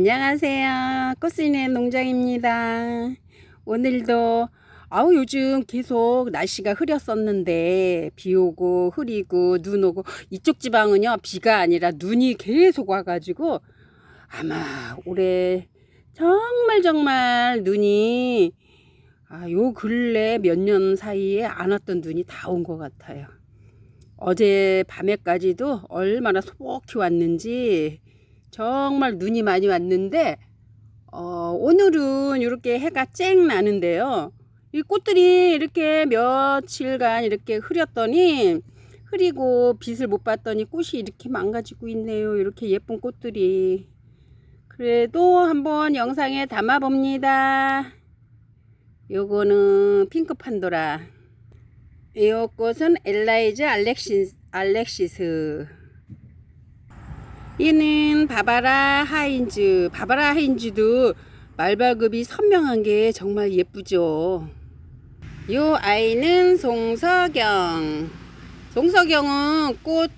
안녕하세요. 꽃스네 농장입니다. 오늘도 아우 요즘 계속 날씨가 흐렸었는데 비 오고 흐리고 눈 오고 이쪽 지방은요 비가 아니라 눈이 계속 와가지고 아마 올해 정말 정말 눈이 아, 요 근래 몇 년 사이에 안 왔던 눈이 다 온 것 같아요. 어제 밤에까지도 얼마나 소복히 왔는지 정말 눈이 많이 왔는데 어, 오늘은 이렇게 해가 쨍 나는데요. 이 꽃들이 이렇게 며칠간 이렇게 흐렸더니 흐리고 빛을 못 봤더니 꽃이 이렇게 망가지고 있네요. 이렇게 예쁜 꽃들이. 그래도 한번 영상에 담아 봅니다. 요거는 핑크 판도라. 이 꽃은 엘라이즈 알렉시, 알렉시스. 얘는 바바라 하인즈. 바바라 하인즈도 말발굽이 선명한 게 정말 예쁘죠. 요 아이는 송서경. 송서경은 꽃,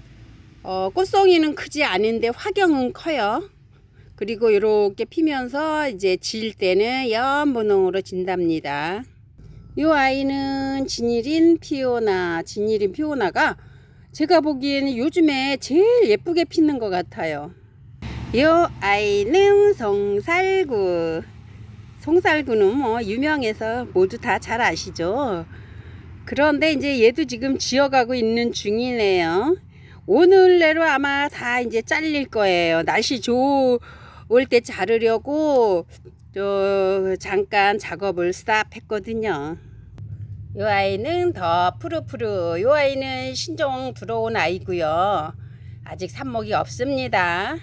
어, 꽃송이는 크지 않은데 화경은 커요. 그리고 이렇게 피면서 이제 질 때는 연분홍으로 진답니다. 이 아이는 진일인 피오나, 진일인 피오나가 제가 보기에는 요즘에 제일 예쁘게 피는 것 같아요. 이 아이는 송살구. 송살구는 뭐 유명해서 모두 다 잘 아시죠? 그런데 이제 얘도 지금 지어가고 있는 중이네요. 오늘 내로 아마 다 이제 잘릴 거예요. 날씨 좋을 때 자르려고 저 잠깐 작업을 싹 했거든요. 이 아이는 더 푸르푸르. 이 아이는 신종 들어온 아이고요. 아직 삽목이 없습니다.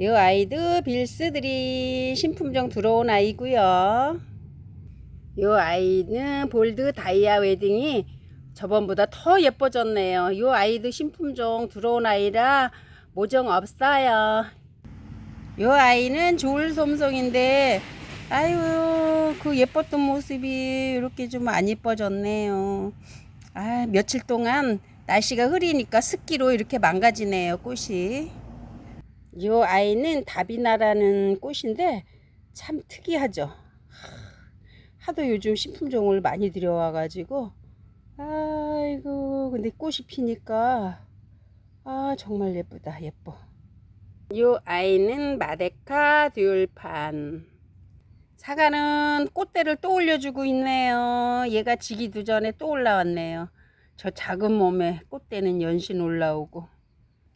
이 아이도 빌스들이 신품종 들어온 아이고요. 이 아이는 볼드 다이아 웨딩이 저번보다 더 예뻐졌네요. 이 아이도 신품종 들어온 아이라 모종 없어요. 이 아이는 조울솜송인데 아유 그 예뻤던 모습이 이렇게 좀 안 예뻐졌네요. 아 며칠 동안 날씨가 흐리니까 습기로 이렇게 망가지네요 꽃이. 이 아이는 다비나라는 꽃인데 참 특이하죠. 하도 요즘 신품종을 많이 들여와 가지고 아이고 근데 꽃이 피니까 아 정말 예쁘다 예뻐. 이 아이는 마데카 듀얼판. 사과는 꽃대를 또 올려주고 있네요. 얘가 지기도 전에 또 올라왔네요. 저 작은 몸에 꽃대는 연신 올라오고.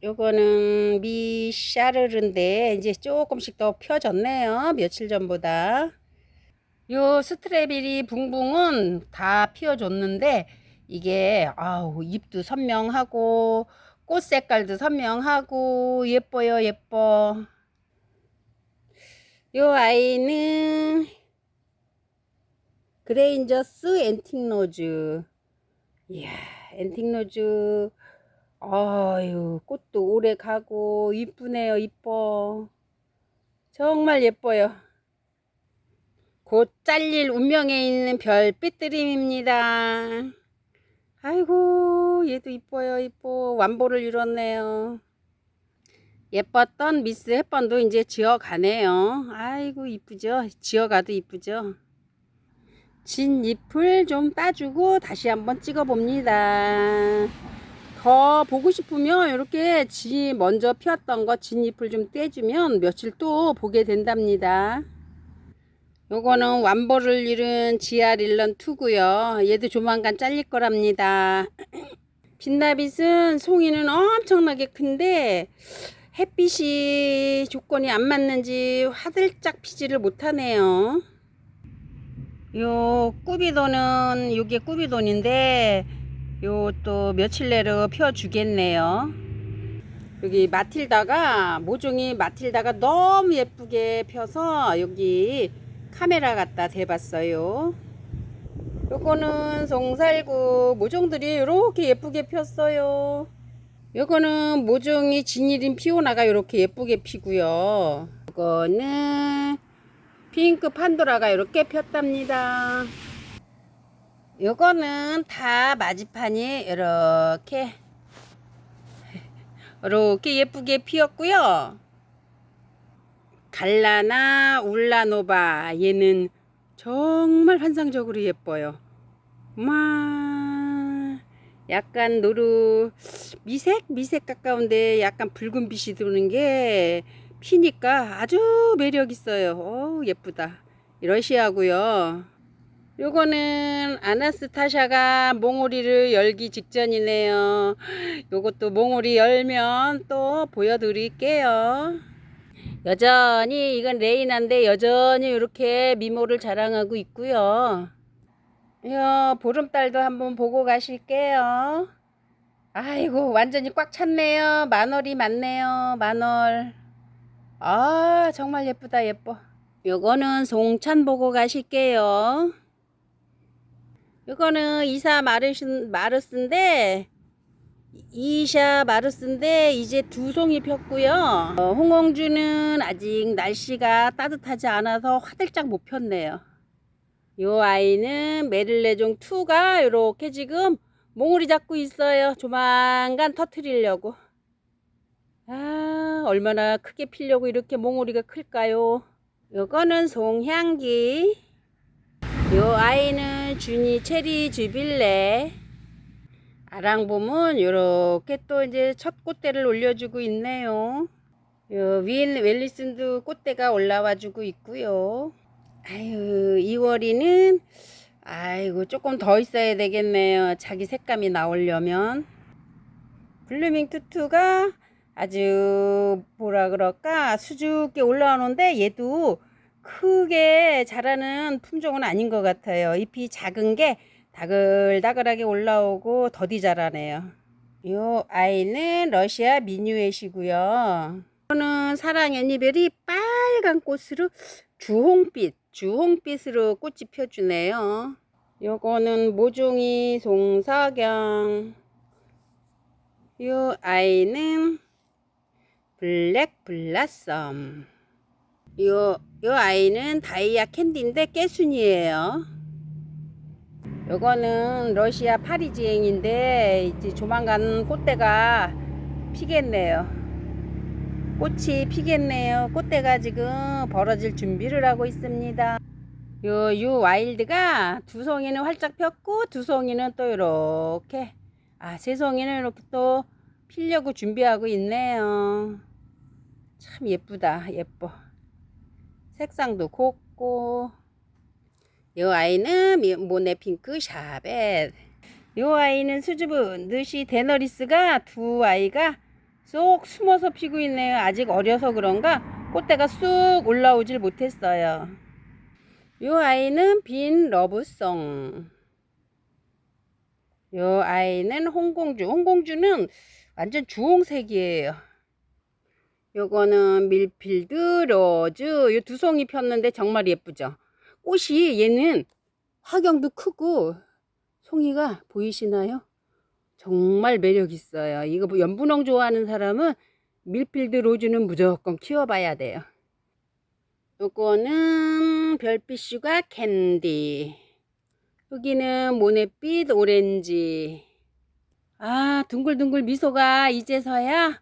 요거는 미샤르르인데 이제 조금씩 더 펴졌네요. 며칠 전보다. 요 스트레베리 붕붕은 다 피어줬는데 이게 아우 잎도 선명하고 꽃 색깔도 선명하고 예뻐요 예뻐. 요 아이는 그레인저스 앤틱로즈. 이야, 앤틱로즈. 아유, 꽃도 오래 가고 이쁘네요, 이뻐. 정말 예뻐요. 곧 잘릴 운명에 있는 별빛드림입니다. 아이고, 얘도 이뻐요, 이뻐. 완보를 이뤘네요. 예뻤던 미스 햇번도 이제 지어가네요. 아이고 이쁘죠? 지어가도 이쁘죠? 진 잎을 좀 따주고 다시 한번 찍어 봅니다. 더 보고 싶으면 이렇게 지 먼저 피웠던 거 진 잎을 좀 떼주면 며칠 또 보게 된답니다. 요거는 완보를 잃은 지아릴런 2고요. 얘도 조만간 잘릴 거랍니다. 빛나빛은 송이는 엄청나게 큰데 햇빛이 조건이 안 맞는지 화들짝 피지를 못하네요. 요 꾸비돈은 요게 꾸비돈인데 요 또 며칠 내로 펴 주겠네요. 여기 마틸다가 모종이 마틸다가 너무 예쁘게 펴서 여기 카메라 갖다 대봤어요. 요거는 송살구 모종들이 이렇게 예쁘게 폈어요. 요거는 모종이 진일인 피오나가 이렇게 예쁘게 피고요. 요거는 핑크 판도라가 이렇게 폈답니다. 요거는 다 마지판이 이렇게 이렇게 예쁘게 피었고요. 갈라나 울라노바 얘는 정말 환상적으로 예뻐요. 마 약간 노루 미색 미색 가까운데 약간 붉은 빛이 도는 게 피니까 아주 매력 있어요. 어 예쁘다. 러시아고요. 요거는 아나스타샤가 몽오리를 열기 직전이네요. 요것도 몽오리 열면 또 보여드릴게요. 여전히 이건 레이나인데 여전히 이렇게 미모를 자랑하고 있고요. 요 보름달도 한번 보고 가실게요. 아이고 완전히 꽉 찼네요. 만월이 많네요. 만월. 아 정말 예쁘다 예뻐. 요거는 송찬 보고 가실게요. 요거는 이사 마르스, 마르스인데 이샤 마르스인데 이제 두 송이 폈고요. 어, 홍ong주는 아직 날씨가 따뜻하지 않아서 화들짝 못 폈네요. 요 아이는 메릴레종 2가 이렇게 지금 몽우리 잡고 있어요. 조만간 터트리려고. 아 얼마나 크게 피려고 이렇게 몽우리가 클까요? 요거는 송향기. 요 아이는 준이 체리 주빌레. 아랑봄은 요렇게 또 이제 첫 꽃대를 올려주고 있네요. 요 윈 웰리슨도 꽃대가 올라와 주고 있고요. 아유, 2월이는 아이고 조금 더 있어야 되겠네요. 자기 색감이 나오려면. 블루밍 투투가 아주 뭐라 그럴까 수줍게 올라오는데 얘도 크게 자라는 품종은 아닌 것 같아요. 잎이 작은 게 다글다글하게 올라오고 더디 자라네요. 요 아이는 러시아 미뉴엣이고요. 이거는 사랑 애니벨이 빨간 꽃으로 주홍빛, 주홍빛으로 꽃이 펴주네요. 요거는 모종이 송석영. 요 아이는 블랙 블라썸. 요, 요 아이는 다이아 캔디인데 깨순이에요. 요거는 러시아 파리지행인데 이제 조만간 꽃대가 피겠네요. 꽃이 피겠네요. 꽃대가 지금 벌어질 준비를 하고 있습니다. 요, 요 와일드가 두 송이는 활짝 폈고 두 송이는 또 이렇게 아, 세 송이는 이렇게 또 피려고 준비하고 있네요. 참 예쁘다. 예뻐. 색상도 곱고 요 아이는 미- 모네 핑크 샤벳 요 아이는 수줍은 느시 데너리스가 두 아이가 쏙 숨어서 피고 있네요. 아직 어려서 그런가? 꽃대가 쑥 올라오질 못했어요. 요 아이는 빈 러브송. 요 아이는 홍공주. 홍공주는 완전 주홍색이에요. 요거는 밀필드 로즈 요 두 송이 폈는데 정말 예쁘죠? 꽃이 얘는 화경도 크고 송이가 보이시나요? 정말 매력 있어요. 이거 뭐 연분홍 좋아하는 사람은 밀필드 로즈는 무조건 키워봐야 돼요. 요거는 별빛 슈가 캔디. 여기는 모네빛 오렌지. 아, 둥글둥글 미소가 이제서야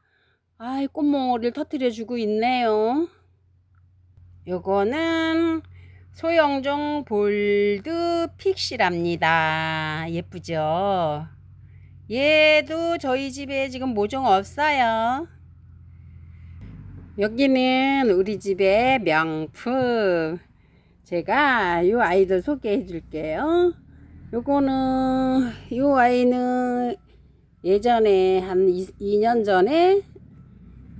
아이 꽃몽오리를 터트려 주고 있네요. 요거는 소영종 볼드 픽시랍니다. 예쁘죠? 얘도 저희 집에 지금 모종 없어요. 여기는 우리 집의 명품. 제가 이 아이들 소개해 줄게요. 요거는, 이 아이는 예전에 한 2, 년 전에,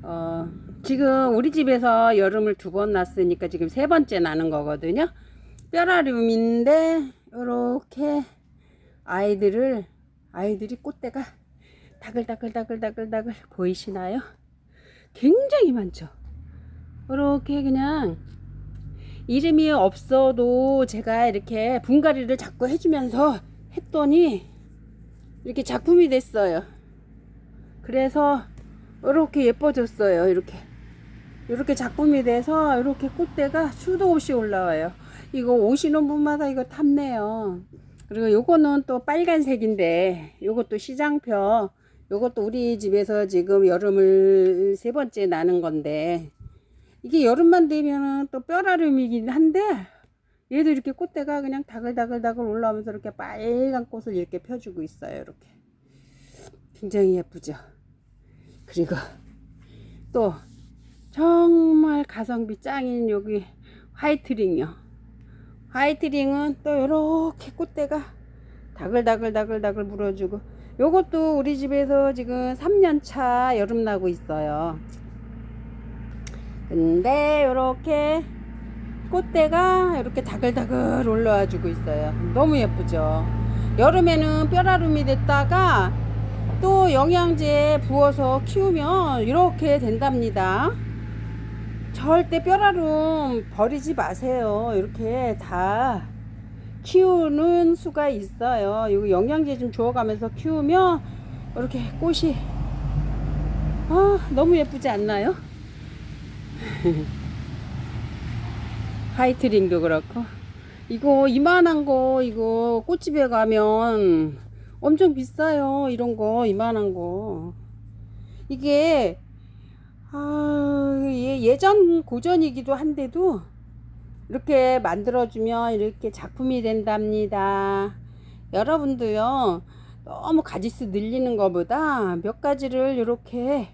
어, 지금 우리 집에서 여름을 두 번 났으니까 지금 세 번째 나는 거거든요. 뼈라륨인데 이렇게 아이들을 아이들이 꽃대가 다글다글다글다글다글 보이시나요? 굉장히 많죠. 이렇게 그냥 이름이 없어도 제가 이렇게 분갈이를 자꾸 해주면서 했더니 이렇게 작품이 됐어요. 그래서 이렇게 예뻐졌어요. 이렇게. 이렇게 작품이 돼서 이렇게 꽃대가 수도 없이 올라와요. 이거 오시는 분마다 이거 탐내요. 그리고 요거는 또 빨간색인데 요것도 시장표 요것도 우리 집에서 지금 여름을 세 번째 나는 건데 이게 여름만 되면은 또 뼈라름이긴 한데 얘도 이렇게 꽃대가 그냥 다글다글다글 올라오면서 이렇게 빨간 꽃을 이렇게 펴주고 있어요. 이렇게 굉장히 예쁘죠. 그리고 또 정말 가성비 짱인 여기 화이트링이요. 화이트링은 또 이렇게 꽃대가 다글다글다글다글 물어주고 요것도 우리 집에서 지금 3년차 여름 나고 있어요. 근데 이렇게 꽃대가 이렇게 다글다글 올라와 주고 있어요. 너무 예쁘죠. 여름에는 뼈라름이 됐다가 또 영양제 부어서 키우면 이렇게 된답니다. 절대 뼈라름 버리지 마세요. 이렇게 다 키우는 수가 있어요. 이거 영양제 좀 주어가면서 키우면 이렇게 꽃이 아 너무 예쁘지 않나요? 화이트링도 그렇고 이거 이만한 거 이거 꽃집에 가면 엄청 비싸요 이런 거 이만한 거 이게 아, 예- 예전 고전이기도 한데도 이렇게 만들어주면 이렇게 작품이 된답니다. 여러분도요, 너무 가지수 늘리는 것보다 몇 가지를 이렇게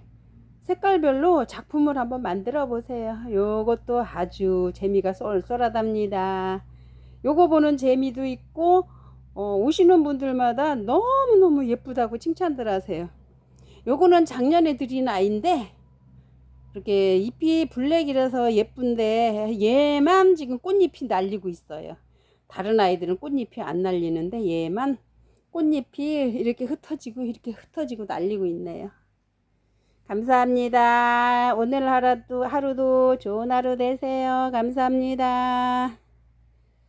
색깔별로 작품을 한번 만들어 보세요. 요것도 아주 재미가 쏠쏠하답니다. 요거 보는 재미도 있고, 어, 오시는 분들마다 너무너무 예쁘다고 칭찬들 하세요. 요거는 작년에 드린 아이인데, 이렇게 잎이 블랙이라서 예쁜데 얘만 지금 꽃잎이 날리고 있어요. 다른 아이들은 꽃잎이 안 날리는데 얘만 꽃잎이 이렇게 흩어지고 이렇게 흩어지고 날리고 있네요. 감사합니다. 오늘 하루도 좋은 하루 되세요. 감사합니다.